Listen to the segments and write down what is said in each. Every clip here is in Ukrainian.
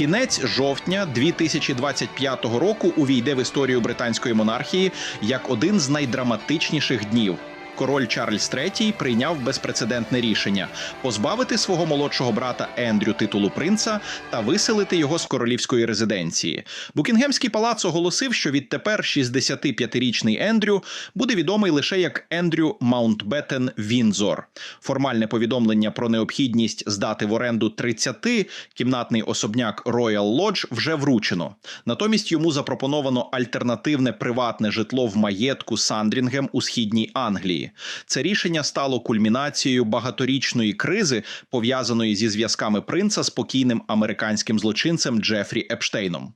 Кінець жовтня 2025 року увійде в історію британської монархії як один з найдраматичніших днів. Король Чарльз III прийняв безпрецедентне рішення позбавити свого молодшого брата Ендрю титулу принца та виселити його з королівської резиденції. Букінгемський палац оголосив, що відтепер 65-річний Ендрю буде відомий лише як Ендрю Маунтбеттен Вінзор. Формальне повідомлення про необхідність здати в оренду 30-кімнатний особняк Royal Lodge вже вручено. Натомість йому запропоновано альтернативне приватне житло в маєтку Сандрінгем у східній Англії. Це рішення стало кульмінацією багаторічної кризи, пов'язаної зі зв'язками принца з покійним американським злочинцем Джефрі Епштейном.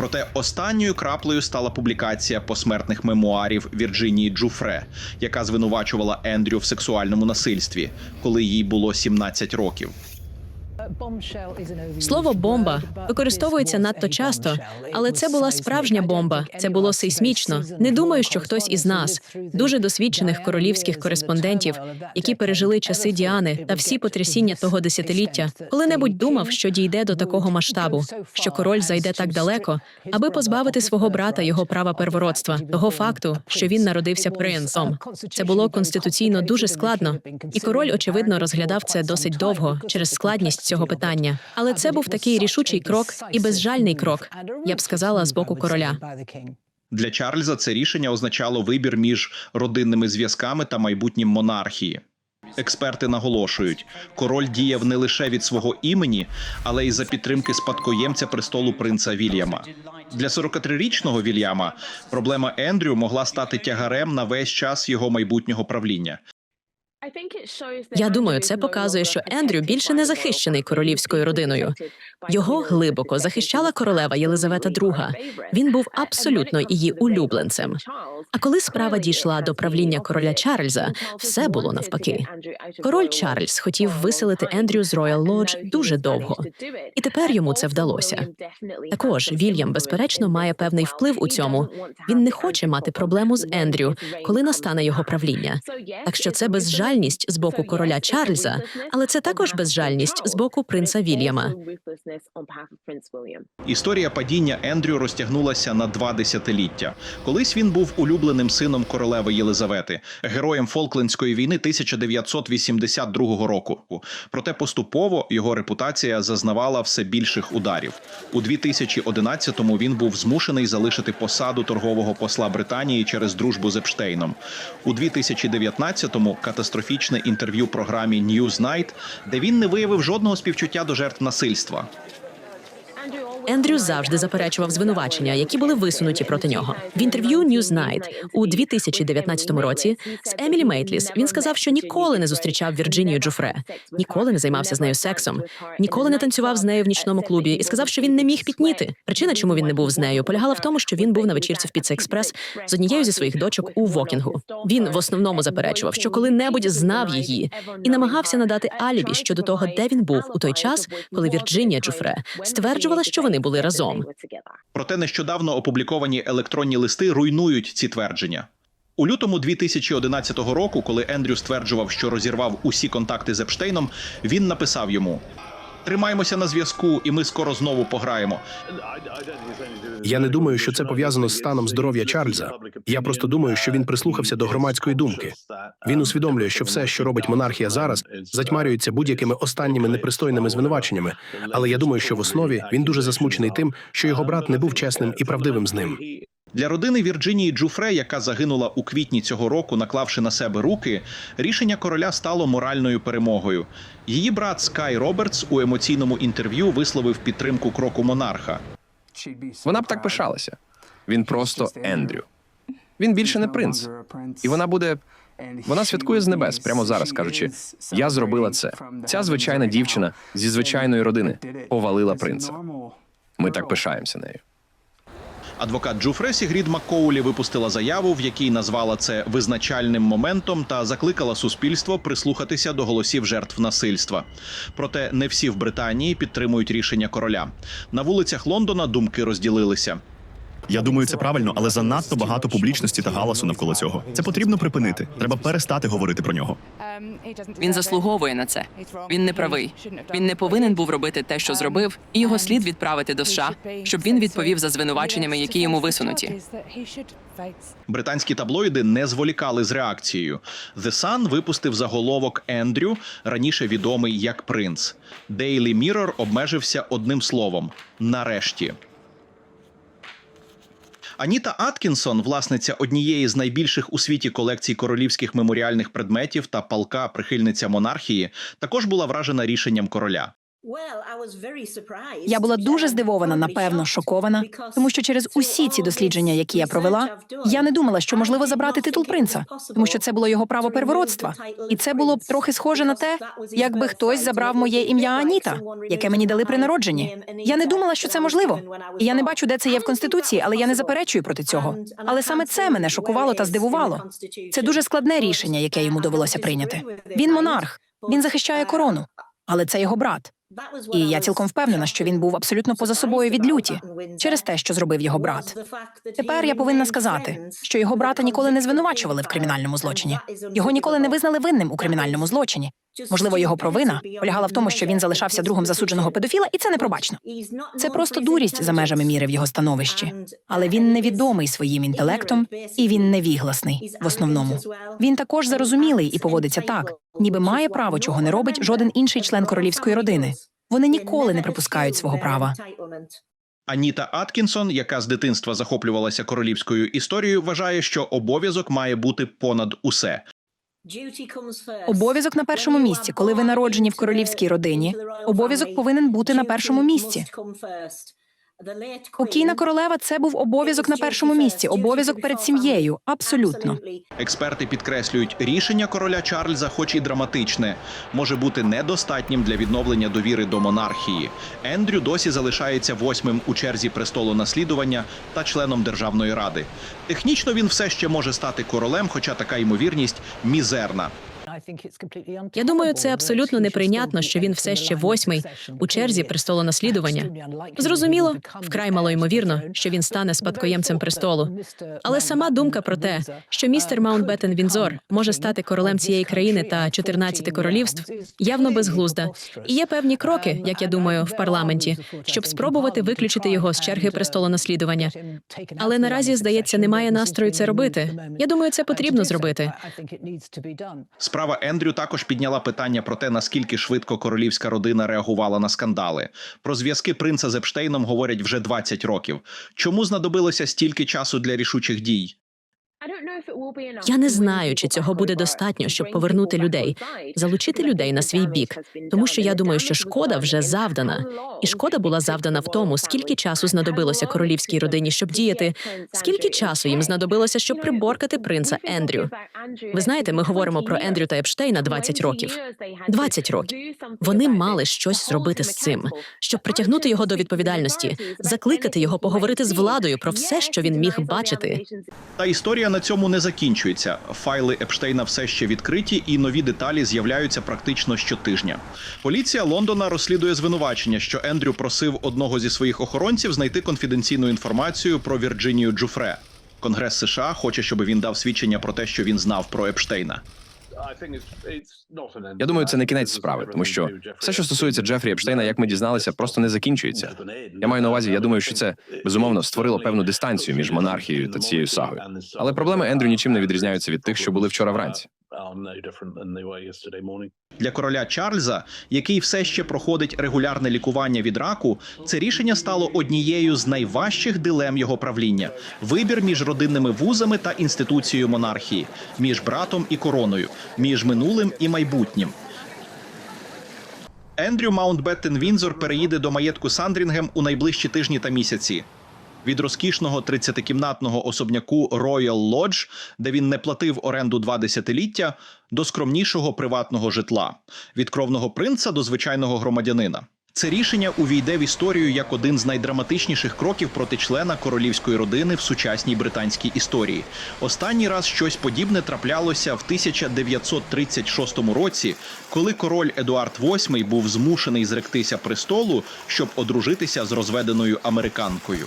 Проте останньою краплею стала публікація посмертних мемуарів Вірджинії Джуфре, яка звинувачувала Ендрю в сексуальному насильстві, коли їй було 17 років. Слово бомба використовується надто часто, але це була справжня бомба. Це було сейсмічно. Не думаю, що хтось із нас, дуже досвідчених королівських кореспондентів, які пережили часи Діани та всі потрясіння того десятиліття, коли-небудь думав, що дійде до такого масштабу, що король зайде так далеко, аби позбавити свого брата його права первородства, того факту, що він народився принцом. Це було конституційно дуже складно, і король, очевидно, розглядав це досить довго через складність цього питання. Але це був такий рішучий крок і безжальний крок, я б сказала, з боку короля. Для Чарльза це рішення означало вибір між родинними зв'язками та майбутнім монархії. Експерти наголошують, король діяв не лише від свого імені, але й за підтримки спадкоємця престолу принца Вільяма. Для 43-річного Вільяма проблема Ендрю могла стати тягарем на весь час його майбутнього правління. Я думаю, це показує, що Ендрю більше не захищений королівською родиною. Його глибоко захищала королева Єлизавета II. Він був абсолютно її улюбленцем. А коли справа дійшла до правління короля Чарльза, все було навпаки. Король Чарльз хотів виселити Ендрю з Royal Lodge дуже довго, і тепер йому це вдалося. Також Вільям, безперечно, має певний вплив у цьому. Він не хоче мати проблему з Ендрю, коли настане його правління. Так що це безжальність з боку короля Чарльза, але це також безжальність з боку принца Вільяма. Історія падіння Ендрю розтягнулася на два десятиліття. Колись він був улюбленим сином королеви Єлизавети, героєм Фолклендської війни 1982 року. Проте поступово його репутація зазнавала все більших ударів. У 2011-му він був змушений залишити посаду торгового посла Британії через дружбу з Епштейном. У 2019-му катастрофічне інтерв'ю програмі Newsnight, де він не виявив жодного співчуття до жертв насильства. Ендрю завжди заперечував звинувачення, які були висунуті проти нього. В інтерв'ю Newsnight у 2019 році з Емілі Мейтліс він сказав, що ніколи не зустрічав Вірджинію Джуфре, ніколи не займався з нею сексом, ніколи не танцював з нею в нічному клубі і сказав, що він не міг пітніти. Причина, чому він не був з нею, полягала в тому, що він був на вечірці в Піцца Експрес з однією зі своїх дочок у Вокінгу. Він в основному заперечував, що коли-небудь знав її і намагався надати алібі щодо того, де він був у той час, коли Вірджинія Джуфре стверджувала, що вони були разом. Проте нещодавно опубліковані електронні листи руйнують ці твердження. У лютому 2011 року, коли Ендрю стверджував, що розірвав усі контакти з Епштейном, він написав йому: Тримаймося на зв'язку, і ми скоро знову пограємо. Я не думаю, що це пов'язано з станом здоров'я Чарльза. Я просто думаю, що він прислухався до громадської думки. Він усвідомлює, що все, що робить монархія зараз, затьмарюється будь-якими останніми непристойними звинуваченнями. Але я думаю, що в основі він дуже засмучений тим, що його брат не був чесним і правдивим з ним. Для родини Вірджинії Джуфре, яка загинула у квітні цього року, наклавши на себе руки, рішення короля стало моральною перемогою. Її брат Скай Робертс у емоційному інтерв'ю висловив підтримку кроку монарха. Вона б так пишалася. Він просто Ендрю. Він більше не принц. І вона буде. Вона святкує з небес прямо зараз, кажучи: я зробила це. Ця звичайна дівчина зі звичайної родини повалила принца. Ми так пишаємося нею. Адвокат Джуфре Сігрід Маккоулі випустила заяву, в якій назвала це визначальним моментом та закликала суспільство прислухатися до голосів жертв насильства. Проте не всі в Британії підтримують рішення короля. На вулицях Лондона думки розділилися. Я думаю, це правильно, але занадто багато публічності та галасу навколо цього. Це потрібно припинити. Треба перестати говорити про нього. Він заслуговує на це. Він не правий. Він не повинен був робити те, що зробив, і його слід відправити до США, щоб він відповів за звинуваченнями, які йому висунуті. Британські таблоїди не зволікали з реакцією. The Sun випустив заголовок Ендрю, раніше відомий як принц. Daily Mirror обмежився одним словом нарешті. Аніта Аткінсон, власниця однієї з найбільших у світі колекцій королівських меморіальних предметів та палка прихильниця монархії, також була вражена рішенням короля. Я була дуже здивована, напевно, шокована, тому що через усі ці дослідження, які я провела, я не думала, що можливо забрати титул принца, тому що це було його право первородства, і це було б трохи схоже на те, якби хтось забрав моє ім'я Аніта, яке мені дали при народженні. Я не думала, що це можливо. І я не бачу, де це є в конституції, але я не заперечую проти цього. Але саме це мене шокувало та здивувало. Це дуже складне рішення, яке йому довелося прийняти. Він монарх, він захищає корону, але це його брат. І я цілком впевнена, що він був абсолютно поза собою від люті через те, що зробив його брат. Тепер я повинна сказати, що його брата ніколи не звинувачували в кримінальному злочині. Його ніколи не визнали винним у кримінальному злочині. Можливо, його провина полягала в тому, що він залишався другом засудженого педофіла, і це непробачно. Це просто дурість за межами міри в його становищі. Але він невідомий своїм інтелектом, і він невігласний в основному. Він також зарозумілий і поводиться так, ніби має право, чого не робить жоден інший член королівської родини. Вони ніколи не припускають свого права. Аніта Аткінсон, яка з дитинства захоплювалася королівською історією, вважає, що обов'язок має бути понад усе. Обов'язок на першому місці, коли ви народжені в королівській родині. Обов'язок повинен бути на першому місці. Покійна королева це був обов'язок на першому місці, обов'язок перед сім'єю. Абсолютно. Експерти підкреслюють, рішення короля Чарльза, хоч і драматичне, може бути недостатнім для відновлення довіри до монархії. Ендрю досі залишається восьмим у черзі престолу наслідування та членом державної ради. Технічно він все ще може стати королем, хоча така ймовірність мізерна. Я думаю, це абсолютно неприйнятно, що він все ще восьмий у черзі престолонаслідування. Зрозуміло, вкрай малоймовірно, що він стане спадкоємцем престолу. Але сама думка про те, що містер Маунтбеттен Вінзор може стати королем цієї країни та 14 королівств, явно безглузда. І є певні кроки, як я думаю, в парламенті, щоб спробувати виключити його з черги престолонаслідування. Але наразі, здається, немає настрою це робити. Я думаю, це потрібно зробити. Справа Ендрю також підняла питання про те, наскільки швидко королівська родина реагувала на скандали. Про зв'язки принца з Епштейном говорять вже 20 років. Чому знадобилося стільки часу для рішучих дій? Я не знаю, чи цього буде достатньо, щоб повернути людей, залучити людей на свій бік, тому що я думаю, що шкода вже завдана, і шкода була завдана в тому, скільки часу знадобилося королівській родині, щоб діяти, скільки часу їм знадобилося, щоб приборкати принца Ендрю. Ви знаєте, ми говоримо про Ендрю та Епштейна 20 років. 20 років. Вони мали щось зробити з цим, щоб притягнути його до відповідальності, закликати його поговорити з владою про все, що він міг бачити. Та історія на цьому не закінчується. Файли Епштейна все ще відкриті, і нові деталі з'являються практично щотижня. Поліція Лондона розслідує звинувачення, що Ендрю просив одного зі своїх охоронців знайти конфіденційну інформацію про Вірджинію Джуфре. Конгрес США хоче, щоб він дав свідчення про те, що він знав про Епштейна. Я думаю, це не кінець справи, тому що все, що стосується Джефрі Епштейна, як ми дізналися, просто не закінчується. Я маю на увазі, я думаю, що це безумовно створило певну дистанцію між монархією та цією сагою. Але проблеми Ендрю нічим не відрізняються від тих, що були вчора вранці. Для короля Чарльза, який все ще проходить регулярне лікування від раку, це рішення стало однією з найважчих дилем його правління: вибір між родинними вузами та інституцією монархії, між братом і короною, між минулим і майбутнім. Ендрю Маунтбеттен Вінзор переїде до маєтку Сандрінгем у найближчі тижні та місяці. Від розкішного 30-кімнатного особняку Royal Lodge, де він не платив оренду два десятиліття, до скромнішого приватного житла, від кровного принца до звичайного громадянина. Це рішення увійде в історію як один з найдраматичніших кроків проти члена королівської родини в сучасній британській історії. Останній раз щось подібне траплялося в 1936 році, коли король Едуард VIII був змушений зректися престолу, щоб одружитися з розведеною американкою.